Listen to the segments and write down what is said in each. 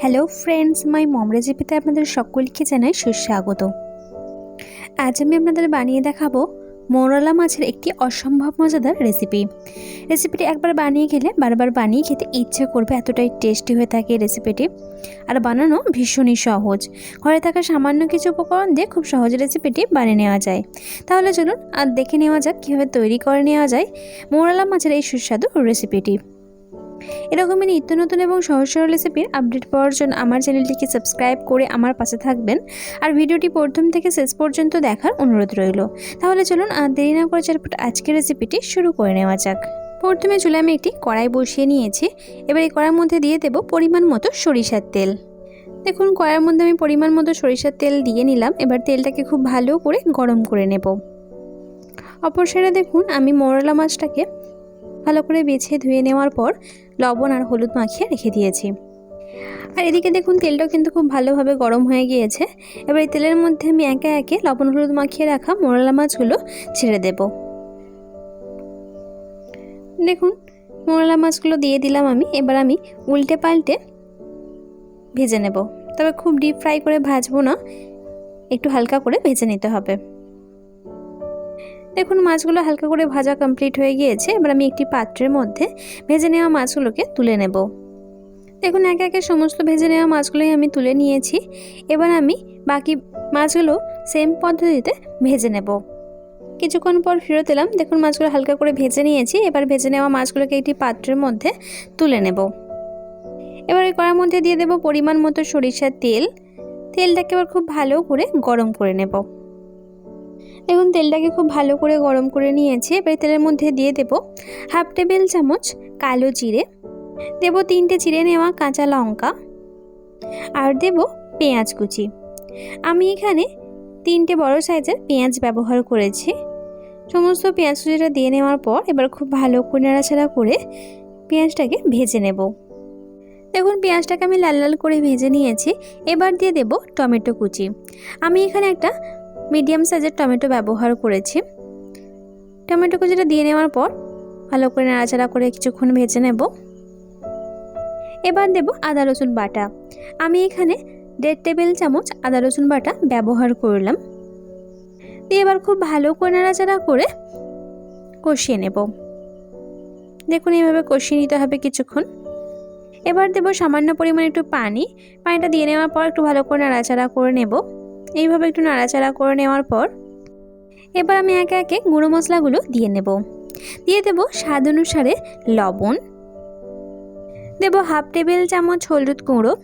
Hello friends মাই মম রেসিপিতে আপনাদের সকলকে জানাই সুস্বাগত। আজ আমি আপনাদের বানিয়ে দেখাবো মোরলা মাছের একটি অসম্ভব মজাদার রেসিপি রেসিপিটি একবার বানিয়ে গেলে, বারবার বানিয়ে খেতে ইচ্ছে করবে, এতটাই টেস্টি হয়ে থাকে রেসিপিটি আর বানানো ভীষণই সহজ। ঘরে থাকা সামান্য কিছু উপকরণ দিয়ে খুব সহজ রেসিপিটি বানিয়ে নেওয়া যায়। তাহলে চলুন, আর দেখে নেওয়া যাক, কীভাবে তৈরি করে নেওয়া যায় মোরলা মাছের এই সুস্বাদু রেসিপিটি এরকমই নিত্য নতুন এবং সহজ সরল রেসিপির আপডেট পাওয়ার জন্য আমার চ্যানেলটিকে সাবস্ক্রাইব করে আমার পাশে থাকবেন। আর ভিডিওটি প্রথম থেকে শেষ পর্যন্ত দেখার অনুরোধ রইল। তাহলে চলুন, আর দেরি না করে চটপট আজকের রেসিপিটি শুরু করে নেওয়া যাক। প্রথমে চুলে আমি একটি কড়াই বসিয়ে নিয়েছি। এবার এই কড়াইয়ের মধ্যে দিয়ে দেব পরিমাণ মতো সরিষার তেল। দেখুন, কড়াইয়ের মধ্যে আমি পরিমাণ মতো সরিষার তেল দিয়ে নিলাম। এবার তেলটাকে খুব ভালো করে গরম করে নেব। অপর সাইডে দেখুন, আমি মোরলা মাছটাকে ভালো করে বেছে ধুয়ে নেওয়ার পর লবণ আর হলুদ মাখিয়ে রেখে দিয়েছি। আর এদিকে দেখুন, তেলটাও কিন্তু খুব ভালোভাবে গরম হয়ে গিয়েছে। এবার এই তেলের মধ্যে আমি একে একে লবণ হলুদ মাখিয়ে রাখা মোরলা মাছগুলো ছেড়ে দেব। দেখুন, মোরলা মাছগুলো দিয়ে দিলাম আমি। এবার আমি উল্টে পাল্টে ভেজে নেব। তবে খুব ডিপ ফ্রাই করে ভাজবো না, একটু হালকা করে ভেজে নিতে হবে। দেখুন, মাছগুলো হালকা করে ভাজা কমপ্লিট হয়ে গিয়েছে। এবার আমি একটি পাত্রের মধ্যে ভেজে নেওয়া মাছগুলোকে তুলে নেব। দেখুন, একে একে সমস্ত ভেজে নেওয়া মাছগুলোই আমি তুলে নিয়েছি। এবার আমি বাকি মাছগুলো সেম পদ্ধতিতে ভেজে নেব। কিছুক্ষণ পর ফেরত এলাম। দেখুন, মাছগুলো হালকা করে ভেজে নিয়েছি। এবার ভেজে নেওয়া মাছগুলোকে একটি পাত্রের মধ্যে তুলে নেব। এবার এই কড়ার মধ্যে দিয়ে দেব পরিমাণ মতো সরিষার তেল। তেলটাকে এবার খুব ভালো করে গরম করে নেব। দেখুন, তেলটাকে খুব ভালো করে গরম করে নিয়েছি। এবার তেলের মধ্যে দিয়ে দেব হাফ টেবিল চামচ কালো জিরে। দেব তিনটে চিড়ে নেওয়া কাঁচা লঙ্কা। আর দেব পেঁয়াজ কুচি। আমি এখানে তিনটে বড় সাইজের পেঁয়াজ ব্যবহার করেছি। সমস্ত পেঁয়াজ কুচিটা দিয়ে নেওয়ার পর এবার খুব ভালো করে নাড়াচাড়া করে পেঁয়াজটাকে ভেজে নেব। দেখুন, পেঁয়াজটাকে আমি লাল লাল করে ভেজে নিয়েছি। এবার দিয়ে দেব টমেটো কুচি। আমি এখানে একটা মিডিয়াম সাইজের টমেটো ব্যবহার করেছি। টমেটো কুচিটা দিয়ে নেওয়ার পর ভালো করে নাড়াচাড়া করে কিছুক্ষণ ভেজে নেব। এবার দেব আদা, রসুন বাটা। আমি এখানে দেড় টেবিল চামচ আদা, রসুন বাটা ব্যবহার করলাম। দিয়ে এবার খুব ভালো করে নাড়াচাড়া করে কষিয়ে নেব। দেখুন এইভাবে কষিয়ে নিতে হবে কিছুক্ষণ। এবার দেব সামান্য পরিমাণ একটু পানি। পানিটা দিয়ে নেওয়ার পর একটু ভালো করে নাড়াচাড়া করে নেব। এইভাবে একটু নাড়াচাড়া করে নেওয়ার পর এবার আমি একে একে গুঁড়ো মশলাগুলো দিয়ে নেব। দিয়ে দেব স্বাদ অনুসারে লবণ। দেব হাফ টেবিল চামচ হলুদ গুঁড়ো।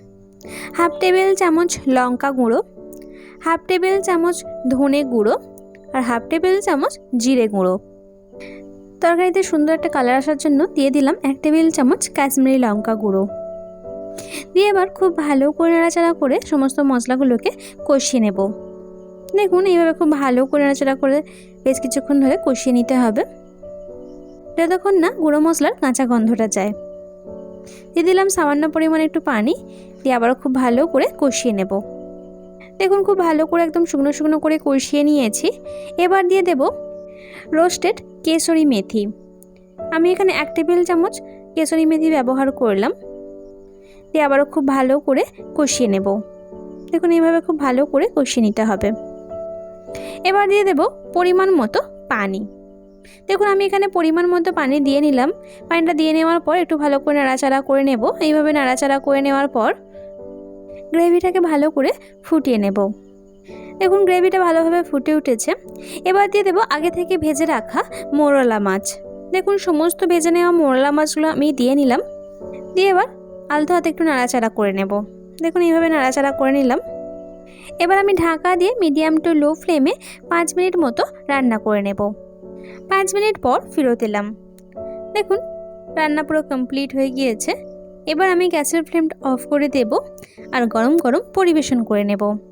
হাফ টেবিল চামচ লঙ্কা গুঁড়ো। হাফ টেবিল চামচ ধনে গুঁড়ো। আর হাফ টেবিল চামচ জিরে গুঁড়ো। তরকারিতে সুন্দর একটা কালার আসার জন্য দিয়ে দিলাম এক টেবিল চামচ কাশ্মীরি লঙ্কা গুঁড়ো। দিয়ে এবার খুব ভালো করে নাড়াচাড়া করে সমস্ত মশলাগুলোকে কষিয়ে নেব। দেখুন, এইভাবে খুব ভালো করে নাড়াচাড়া করে বেশ কিছুক্ষণ ধরে কষিয়ে নিতে হবে। যতক্ষণ না গুঁড়ো মশলার কাঁচা গন্ধটা যায়। দিয়ে দিলাম সামান্য পরিমাণে একটু পানি, দিয়ে আবারও খুব ভালো করে কষিয়ে নেব। দেখুন, খুব ভালো করে একদম শুকনো শুকনো করে কষিয়ে নিয়েছি। এবার দিয়ে দেব রোস্টেড কেশরি মেথি। আমি এখানে এক টেবিল চামচ কেশরি মেথি ব্যবহার করলাম। দিয়ে আবারও খুব ভালো করে কষিয়ে নেব। দেখুন, এইভাবে খুব ভালো করে কষিয়ে নিতে হবে। এবার দিয়ে দেব পরিমাণ মতো পানি। দেখুন, আমি এখানে পরিমাণ মতো পানি দিয়ে নিলাম। পানিটা দিয়ে নেওয়ার পর একটু ভালো করে নাড়াচাড়া করে নেব। এইভাবে নাড়াচাড়া করে নেওয়ার পর গ্রেভিটাকে ভালো করে ফুটিয়ে নেব। দেখুন, গ্রেভিটা ভালোভাবে ফুটে উঠেছে। এবার দিয়ে দেবো আগে থেকে ভেজে রাখা মোরলা মাছ। দেখুন, সমস্ত ভেজে নেওয়া মোরলা মাছগুলো আমি দিয়ে নিলাম। দিয়ে এবার আলতো হাতে একটু নাড়াচাড়া করে নেব। দেখুন, এইভাবে নাড়াচাড়া করে নিলাম। এবার আমি ঢাকা দিয়ে মিডিয়াম টু লো ফ্লেমে পাঁচ মিনিট মতো রান্না করে নেব। পাঁচ মিনিট পর ফেরত এলাম। দেখুন, রান্না পুরো কমপ্লিট হয়ে গিয়েছে। এবার আমি গ্যাসের ফ্লেমটা অফ করে দেব আর গরম গরম পরিবেশন করে নেব।